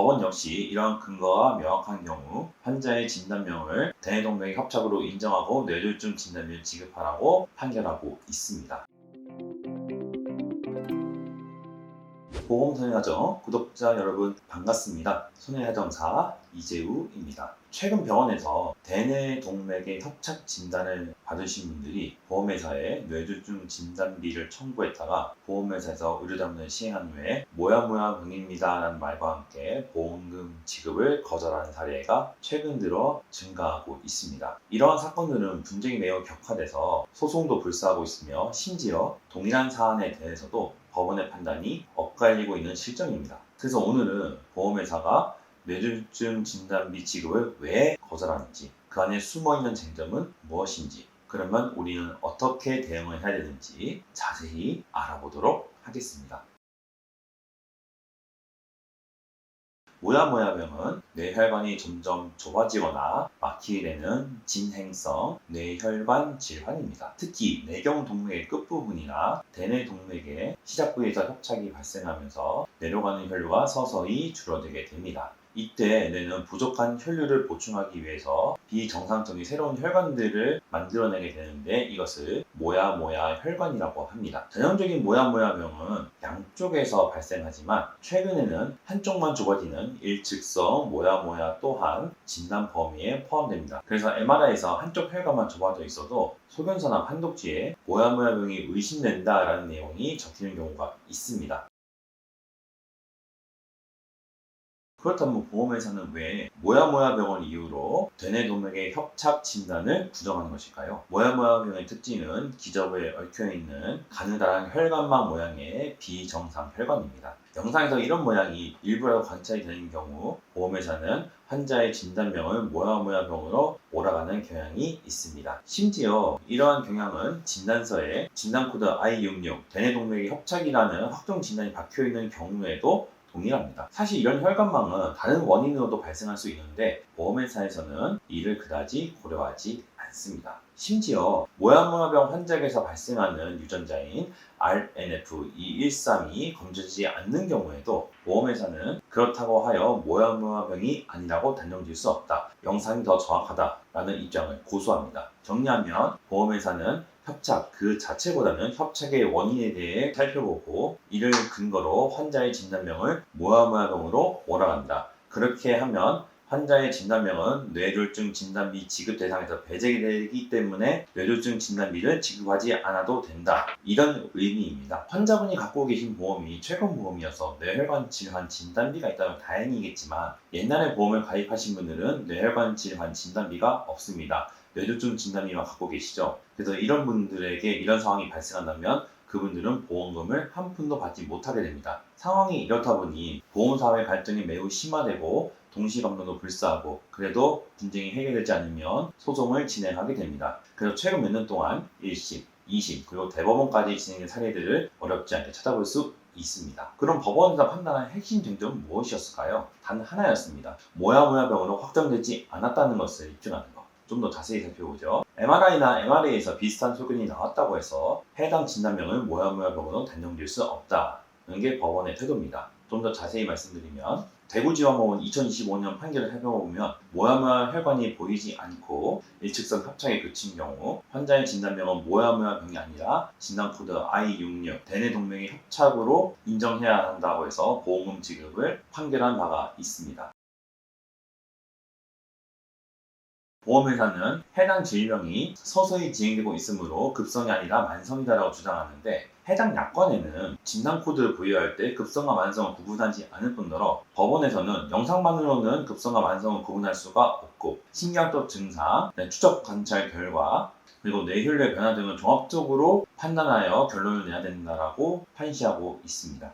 법원 역시 이러한 근거가 명확한 경우 환자의 진단명을 대내동맥 협착으로 인정하고 뇌졸중 진단비를 지급하라고 판결하고 있습니다. 보험손해하정 구독자 여러분 반갑습니다. 손해하정사 이재우입니다. 최근 병원에서 대뇌 동맥의 협착 진단을 받으신 분들이 보험회사에 뇌졸중 진단비를 청구했다가 보험회사에서 의료자문을 시행한 후에 뭐야 뭐야 병입니다 라는 말과 함께 보험금 지급을 거절하는 사례가 최근 들어 증가하고 있습니다. 이러한 사건들은 분쟁이 매우 격화돼서 소송도 불사하고 있으며 심지어 동일한 사안에 대해서도 법원의 판단이 엇갈리고 있는 실정입니다. 그래서 오늘은 보험회사가 뇌졸중 진단 비 지급을 왜 거절하는지, 그 안에 숨어 있는 쟁점은 무엇인지, 그러면 우리는 어떻게 대응을 해야 되는지 자세히 알아보도록 하겠습니다. 모야모야병은 뇌혈관이 점점 좁아지거나 막히게 되는 진행성 뇌혈관 질환입니다. 특히 뇌경 동맥의 끝부분이나 대뇌 동맥의 시작 부위에서 협착이 발생하면서 뇌로 가는 혈류가 서서히 줄어들게 됩니다. 이때 뇌는 부족한 혈류를 보충하기 위해서 비정상적인 새로운 혈관들을 만들어내게 되는데 이것을 모야모야 혈관이라고 합니다. 전형적인 모야모야병은 양쪽에서 발생하지만 최근에는 한쪽만 좁아지는 일측성 모야모야 또한 진단 범위에 포함됩니다. 그래서 MRI에서 한쪽 혈관만 좁아져 있어도 소견서나 판독지에 모야모야병이 의심된다라는 내용이 적히는 경우가 있습니다. 그렇다면 보험회사는 왜 모야모야 병을 이유로 대뇌동맥의 협착 진단을 부정하는 것일까요? 모야모야 병의 특징은 기저부에 얽혀있는 가느다란 혈관막 모양의 비정상 혈관입니다. 영상에서 이런 모양이 일부라도 관찰이 되는 경우 보험회사는 환자의 진단명을 모야모야 병으로 몰아가는 경향이 있습니다. 심지어 이러한 경향은 진단서에 진단코드 I66 대뇌동맥의 협착이라는 확정 진단이 박혀 있는 경우에도 동일합니다. 사실 이런 혈관망은 다른 원인으로도 발생할 수 있는데 보험회사에서는 이를 그다지 고려하지 않습니다. 심지어 모야모야병 환자에게서 발생하는 유전자인 RNF2132이 검출되지 않는 경우에도 보험회사는 그렇다고 하여 모야모야병이 아니라고 단정 질 수 없다. 영상이 더 정확하다라는 입장을 고수합니다. 정리하면 보험회사는 협착 그 자체보다는 협착의 원인에 대해 살펴보고 이를 근거로 환자의 진단명을 모야모야병으로 몰아간다. 그렇게 하면 환자의 진단명은 뇌졸중 진단비 지급 대상에서 배제되기 때문에 뇌졸중 진단비를 지급하지 않아도 된다. 이런 의미입니다. 환자분이 갖고 계신 보험이 최근 보험이어서 뇌혈관 질환 진단비가 있다면 다행이겠지만 옛날에 보험을 가입하신 분들은 뇌혈관 질환 진단비가 없습니다. 뇌졸중 진단비만 갖고 계시죠. 그래서 이런 분들에게 이런 상황이 발생한다면 그분들은 보험금을 한 푼도 받지 못하게 됩니다. 상황이 이렇다 보니 보험사회 갈등이 매우 심화되고 동시감정도 불사하고 그래도 분쟁이 해결되지 않으면 소송을 진행하게 됩니다. 그래서 최근 몇 년 동안 1심, 2심 그리고 대법원까지 진행된 사례들을 어렵지 않게 찾아볼 수 있습니다. 그럼 법원에서 판단한 핵심 쟁점은 무엇이었을까요? 단 하나였습니다. 모야모야 병으로 확정되지 않았다는 것을 입증하는 것. 좀 더 자세히 살펴보죠. MRI나 MRA에서 비슷한 소견이 나왔다고 해서 해당 진단명을 모야모야병으로 단정질 수 없다는 게 법원의 태도입니다. 좀 더 자세히 말씀드리면 대구지방법원 2025년 판결을 살펴보면 모야모야 혈관이 보이지 않고 일측선 협착에 그친 경우 환자의 진단명은 모야모야 병이 아니라 진단코드 I66 대뇌동맥의 협착으로 인정해야 한다고 해서 보험금 지급을 판결한 바가 있습니다. 보험회사는 해당 질병이 서서히 진행되고 있으므로 급성이 아니라 만성이다라고 주장하는데 해당 약관에는 진단코드를 부여할 때 급성과 만성을 구분하지 않을 뿐더러 법원에서는 영상만으로는 급성과 만성을 구분할 수가 없고 신경적 증상, 네, 추적 관찰 결과 그리고 뇌혈류의 변화 등을 종합적으로 판단하여 결론을 내야 된다라고 판시하고 있습니다.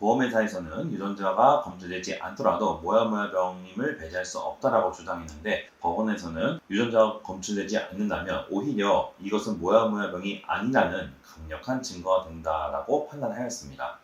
보험회사에서는 유전자가 검출되지 않더라도 모야모야병임을 배제할 수 없다라고 주장했는데 법원에서는 유전자가 검출되지 않는다면 오히려 이것은 모야모야병이 아니라는 강력한 증거가 된다라고 판단하였습니다.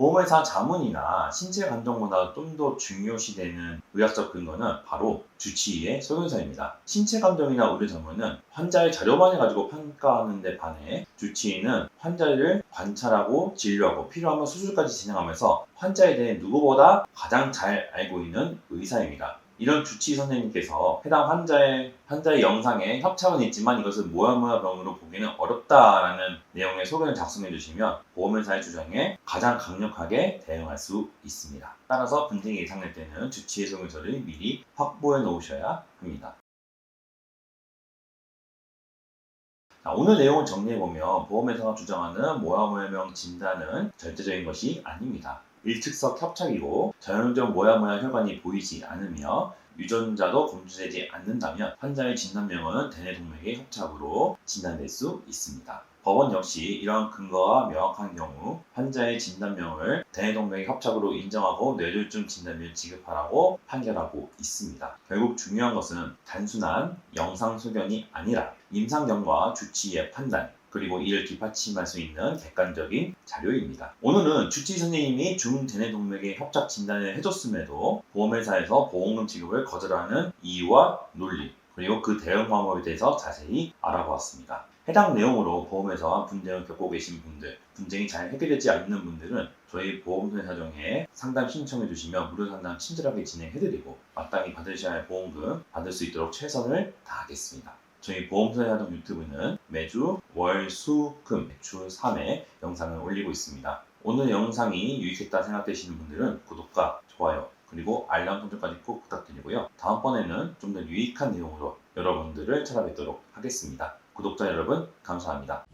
보험회사 자문이나 신체 감정보다 좀 더 중요시되는 의학적 근거는 바로 주치의의 소견서입니다. 신체 감정이나 의료 자문은 환자의 자료만을 가지고 평가하는 데 반해 주치의는 환자를 관찰하고 진료하고 필요하면 수술까지 진행하면서 환자에 대해 누구보다 가장 잘 알고 있는 의사입니다. 이런 주치의 선생님께서 해당 환자의 환자의 영상에 협착은 있지만 이것은 모야모야 병으로 보기는 어렵다라는 내용의 소견을 작성해 주시면 보험회사의 주장에 가장 강력하게 대응할 수 있습니다. 따라서 분쟁이 예상될 때는 주치의 소견서를 미리 확보해 놓으셔야 합니다. 자, 오늘 내용을 정리해보면 보험회사가 주장하는 모야모야병 진단은 절대적인 것이 아닙니다. 일측석 협착이고 전형적 모야모야 혈관이 보이지 않으며 유전자도 검출되지 않는다면 환자의 진단명은 대뇌동맥의 협착으로 진단될 수 있습니다. 법원 역시 이러한 근거가 명확한 경우 환자의 진단명을 대뇌동맥의 협착으로 인정하고 뇌졸중 진단을 지급하라고 판결하고 있습니다. 결국 중요한 것은 단순한 영상 소견이 아니라 임상경과 주치의의 판단 그리고 이를 뒷받침할 수 있는 객관적인 자료입니다. 오늘은 주치의 선생님이 중대뇌 동맥의 협착 진단을 해줬음에도 보험회사에서 보험금 지급을 거절하는 이유와 논리 그리고 그 대응 방법에 대해서 자세히 알아보았습니다. 해당 내용으로 보험회사와 분쟁을 겪고 계신 분들, 분쟁이 잘 해결되지 않는 분들은 저희 보험회 사정에 상담 신청해 주시면 무료 상담 친절하게 진행해드리고 마땅히 받으셔야 할 보험금 받을 수 있도록 최선을 다하겠습니다. 저희 보험소의 하동 유튜브는 매주 월, 수, 금, 매출 3회 영상을 올리고 있습니다. 오늘 영상이 유익했다 생각되시는 분들은 구독과 좋아요 그리고 알람 설정까지 꼭 부탁드리고요. 다음번에는 좀 더 유익한 내용으로 여러분들을 찾아뵙도록 하겠습니다. 구독자 여러분 감사합니다.